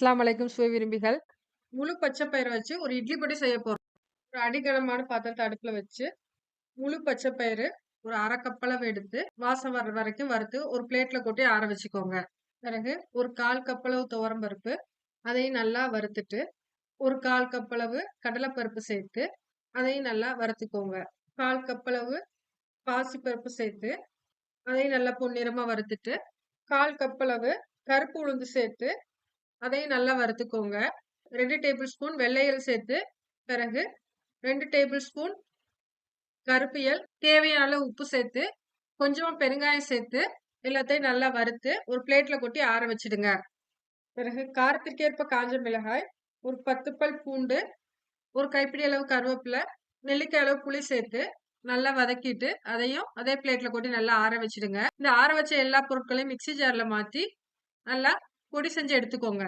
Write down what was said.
அஸ்லாம் வலைக்கும் சுவை விரும்பிகள். முழு பச்சை பயிரை வச்சு ஒரு இட்லி பொடி செய்ய போறோம். ஒரு அடிகனமான பாத்திரத்தை அடுப்புல வச்சு, முழு பச்சை பயிறு ஒரு அரை கப்பளவு எடுத்து, வாசம் வர்ற வரைக்கும் வறுத்து ஒரு பிளேட்ல கொட்டி ஆற வச்சுக்கோங்க. பிறகு ஒரு கால் கப்பளவு துவரம் பருப்பு, அதையும் நல்லா வறுத்துட்டு, ஒரு கால் கப்பளவு கடலைப்பருப்பு சேர்த்து, அதையும் நல்லா வறுத்துக்கோங்க. 1/4 கப் பருப்பு பாசிப்பருப்பு சேர்த்து, அதையும் நல்லா பொன்னிறமா வறுத்துட்டு, கால் கப்பளவு கருப்பு உளுந்து சேர்த்து, அதையும் நல்லா வறுத்துக்கோங்க. ரெண்டு டேபிள் ஸ்பூன் வெள்ளையல் சேர்த்து, பிறகு ரெண்டு டேபிள் ஸ்பூன் கருப்பியல், தேவையான உப்பு சேர்த்து, கொஞ்சமாக பெருங்காயம் சேர்த்து, எல்லாத்தையும் நல்லா வறுத்து ஒரு பிளேட்டில் கொட்டி ஆற வச்சுடுங்க. பிறகு காரத்திற்கேற்ப காஞ்ச மிளகாய், ஒரு 10 பல் பூண்டு, ஒரு கைப்பிடி அளவு கருவேப்பிலை, நெல்லிக்காய் அளவு புளி சேர்த்து நல்லா வதக்கிட்டு, அதையும் அதே பிளேட்ல கொட்டி நல்லா ஆற வச்சுடுங்க. இந்த ஆற வச்ச எல்லா பொருட்களையும் மிக்ஸி ஜார்ல மாத்தி, நல்லா பொடி செஞ்சு எடுத்துக்கோங்க.